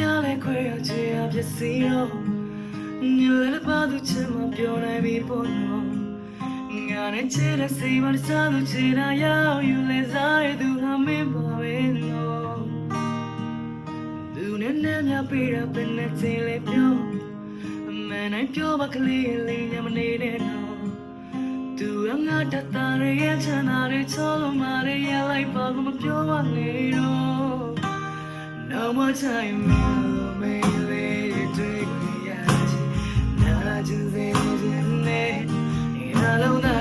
သိများလဲခွဲရချင်ရပစ္စည်းတော့ညလည်းပါသူချင်မပြောနိုင်ပြီပေါ့နော်ငါနဲ့ချစ်တဲ့စိတ်မစားလို့ချင်တာရောက်ယူလဲစားရသူဟာမင်းပါပဲနော်သူနဲ့နဲ့မြပေးတာပဲနဲ့ချင်လေပြောအမှန်တိုင်းပြောပါကလေးလေးညမနေနဲ့တော့သူကငါတတ်တာရဲ့ချမ်းသာတွေချောလို့မရရဲ့လိုက်ပါကမပြောပါနဲ့တော့ No more time, me lady, yeah. Now just in there, in a long time,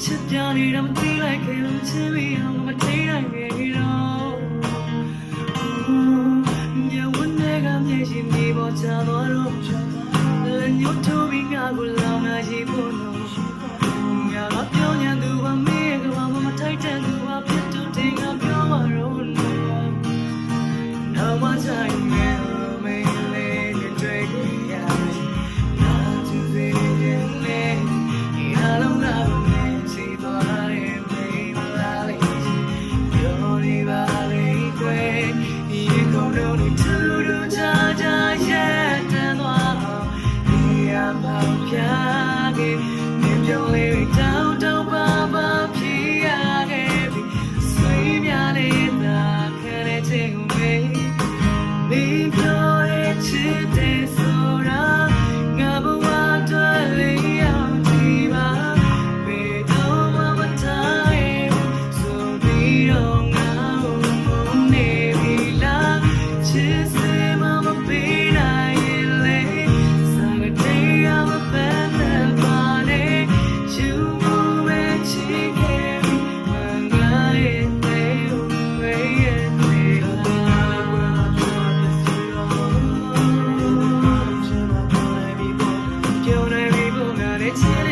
So we chip down it, I'm feel like it, to me, I'm a day I get it all. ညဝန်တွေကမျက်ရှိမြေပေါ်ချသွားတော့လက်ညှိုးထိုးပြီးငါကိုလောင်လာရှိဖို့လို့ငါကပြောညာသူကမင်းကဘာမှမထိုက်တဲ့သူကဖြစ်တူတင်ကပြောပါတော့ No more time, yeah, me next year.